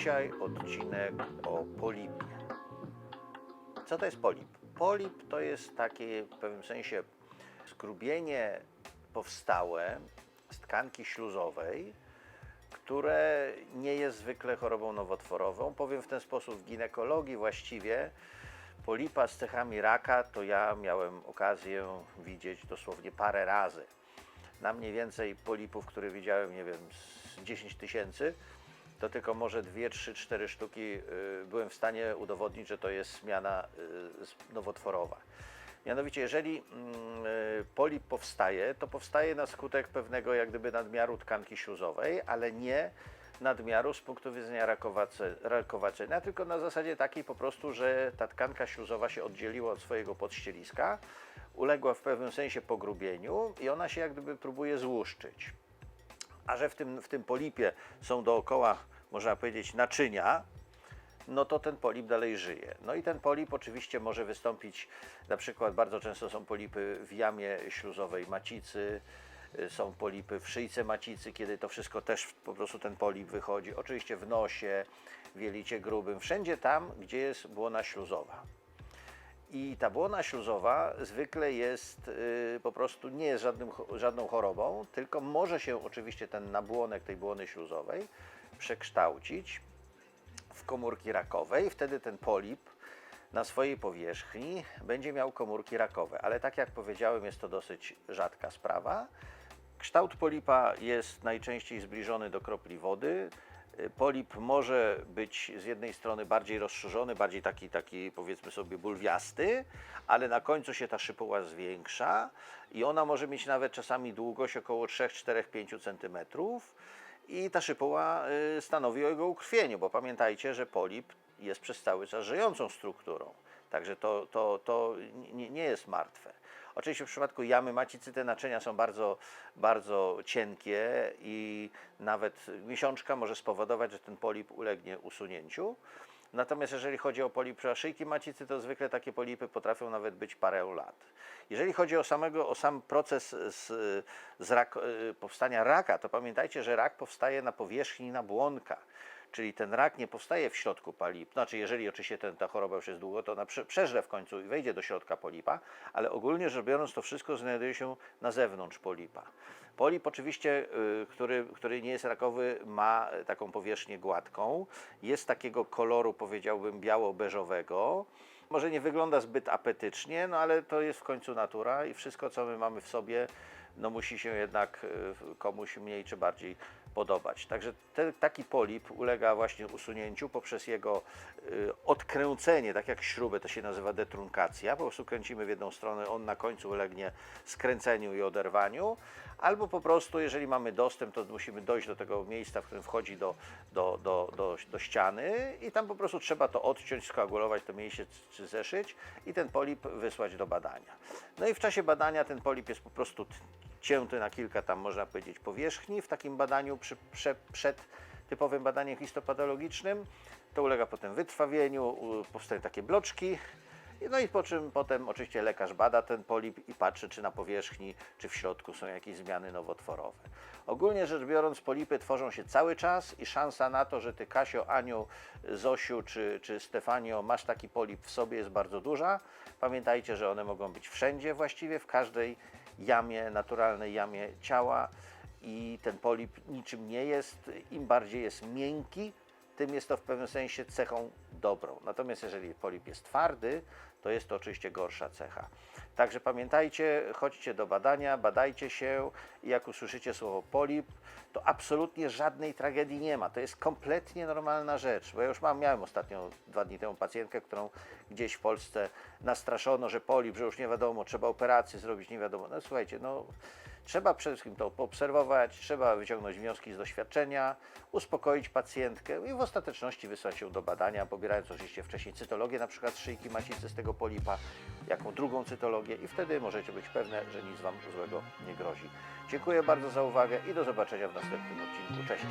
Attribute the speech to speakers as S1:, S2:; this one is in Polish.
S1: Dzisiaj odcinek o polipie. Co to jest polip? Polip to jest takie w pewnym sensie skrubienie powstałe z tkanki śluzowej, które nie jest zwykle chorobą nowotworową. Powiem w ten sposób, w ginekologii właściwie polipa z cechami raka to ja miałem okazję widzieć dosłownie parę razy. Na mniej więcej polipów, które widziałem, nie wiem, z 10 tysięcy, to tylko może 2, 3, 4 sztuki y, byłem w stanie udowodnić, że to jest zmiana y, nowotworowa. Mianowicie, jeżeli mm, y, polip powstaje, to powstaje na skutek pewnego jak gdyby nadmiaru tkanki śluzowej, ale nie nadmiaru z punktu widzenia rakowaczenia, tylko na zasadzie takiej po prostu, że ta tkanka śluzowa się oddzieliła od swojego podścieliska, uległa w pewnym sensie pogrubieniu i ona się jak gdyby próbuje złuszczyć a że w tym, w tym polipie są dookoła, można powiedzieć, naczynia, no to ten polip dalej żyje. No i ten polip oczywiście może wystąpić, na przykład bardzo często są polipy w jamie śluzowej macicy, y, są polipy w szyjce macicy, kiedy to wszystko też po prostu ten polip wychodzi. Oczywiście w nosie, w jelicie grubym, wszędzie tam, gdzie jest błona śluzowa. I ta błona śluzowa zwykle jest y, po prostu nie jest żadnym, żadną chorobą, tylko może się oczywiście ten nabłonek tej błony śluzowej przekształcić w komórki rakowe i wtedy ten polip na swojej powierzchni będzie miał komórki rakowe. Ale tak jak powiedziałem, jest to dosyć rzadka sprawa. Kształt polipa jest najczęściej zbliżony do kropli wody. Y, Polip może być z jednej strony bardziej rozszerzony, bardziej taki, taki powiedzmy sobie bulwiasty, ale na końcu się ta szypuła zwiększa i ona może mieć nawet czasami długość około 3, 4, 5 cm. I ta szypuła y, stanowi o jego ukrwieniu, bo pamiętajcie, że polip jest przez cały czas żyjącą strukturą. Także to, to, to nie, nie jest martwe. Oczywiście w przypadku jamy macicy te naczynia są bardzo, bardzo cienkie i nawet miesiączka może spowodować, że ten polip ulegnie usunięciu. Natomiast jeżeli chodzi o polip szyjki macicy, to zwykle takie polipy potrafią nawet być parę lat. Jeżeli chodzi o, samego, o sam proces z, z rak, powstania raka, to pamiętajcie, że rak powstaje na powierzchni nabłonka. Czyli ten rak nie powstaje w środku polip. Znaczy, jeżeli oczywiście ten, ta choroba już jest długo, to ona prze, przeżre w końcu i wejdzie do środka polipa, ale ogólnie rzecz biorąc, to wszystko znajduje się na zewnątrz polipa. Polip oczywiście, y, który, który nie jest rakowy, ma taką powierzchnię gładką. Jest takiego koloru, powiedziałbym, biało-beżowego. Może nie wygląda zbyt apetycznie, no ale to jest w końcu natura i wszystko, co my mamy w sobie, no musi się jednak y, komuś mniej czy bardziej podobać. Także te, taki polip ulega właśnie usunięciu poprzez jego y, odkręcenie, tak jak śrubę, to się nazywa detrunkacja. Po prostu kręcimy w jedną stronę, on na końcu ulegnie skręceniu i oderwaniu, albo po prostu, jeżeli mamy dostęp, to musimy dojść do tego miejsca, w którym wchodzi do, do, do, do, do ściany i tam po prostu trzeba to odciąć, skoagulować to mięśnie czy zeszyć i ten polip wysłać do badania. No i w czasie badania ten polip jest po prostu cięty na kilka tam, można powiedzieć, powierzchni. W takim badaniu przy, prze, przed typowym badaniem histopatologicznym to ulega potem wytrwawieniu, powstają takie bloczki. No i po czym potem oczywiście lekarz bada ten polip i patrzy, czy na powierzchni, czy w środku są jakieś zmiany nowotworowe. Ogólnie rzecz biorąc, polipy tworzą się cały czas i szansa na to, że ty Kasio, Aniu, Zosiu czy, czy Stefanio masz taki polip w sobie jest bardzo duża. Pamiętajcie, że one mogą być wszędzie właściwie, w każdej jamie, naturalnej jamie ciała i ten polip niczym nie jest. Im bardziej jest miękki, tym jest to w pewnym sensie cechą dobrą. Natomiast jeżeli polip jest twardy, to jest to oczywiście gorsza cecha. Także pamiętajcie, chodźcie do badania, badajcie się i jak usłyszycie słowo polip, to absolutnie żadnej tragedii nie ma. To jest kompletnie normalna rzecz. Bo ja już mam, miałem ostatnio dwa dni temu pacjentkę, którą gdzieś w Polsce nastraszono, że polip, że już nie wiadomo, trzeba operację zrobić, nie wiadomo. No słuchajcie, no Trzeba przede wszystkim to obserwować, trzeba wyciągnąć wnioski z doświadczenia, uspokoić pacjentkę i w ostateczności wysłać ją do badania, pobierając oczywiście wcześniej cytologię na przykład szyjki macicy z tego polipa, jaką drugą cytologię i wtedy możecie być pewne, że nic Wam złego nie grozi. Dziękuję bardzo za uwagę i do zobaczenia w następnym odcinku. Cześć!